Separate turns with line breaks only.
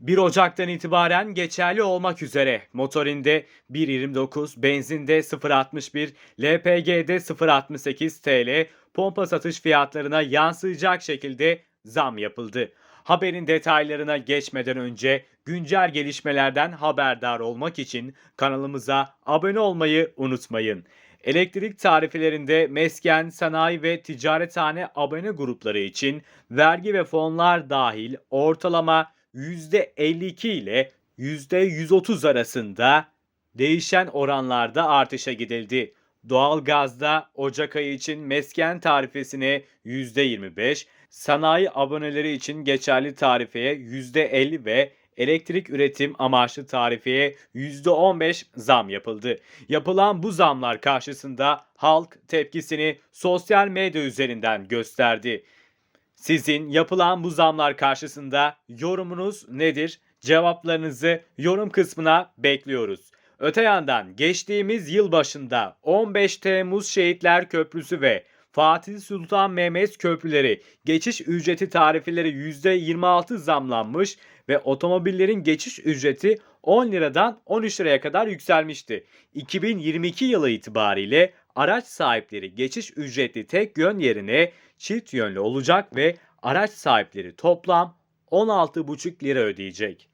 1 Ocak'tan itibaren geçerli olmak üzere motorinde 1.29, benzinde 0.61, LPG'de 0.68 TL pompa satış fiyatlarına yansıyacak şekilde zam yapıldı. Haberin detaylarına geçmeden önce güncel gelişmelerden haberdar olmak için kanalımıza abone olmayı unutmayın. Elektrik tarifelerinde mesken, sanayi ve ticarethane abone grupları için vergi ve fonlar dahil ortalama %52 ile %130 arasında değişen oranlarda artışa gidildi. Doğalgazda Ocak ayı için mesken tarifesine %25, sanayi aboneleri için geçerli tarifeye %50 ve elektrik üretim amaçlı tarifeye %15 zam yapıldı. Yapılan bu zamlar karşısında halk tepkisini sosyal medya üzerinden gösterdi. Sizin yapılan bu zamlar karşısında yorumunuz nedir? Cevaplarınızı yorum kısmına bekliyoruz. Öte yandan geçtiğimiz yıl başında 15 Temmuz Şehitler Köprüsü ve Fatih Sultan Mehmet köprüleri geçiş ücreti tarifeleri %26 zamlanmış ve otomobillerin geçiş ücreti 10 liradan 13 liraya kadar yükselmişti. 2022 yılı itibariyle araç sahipleri geçiş ücretli tek yön yerine çift yönlü olacak ve araç sahipleri toplam 16,5 lira ödeyecek.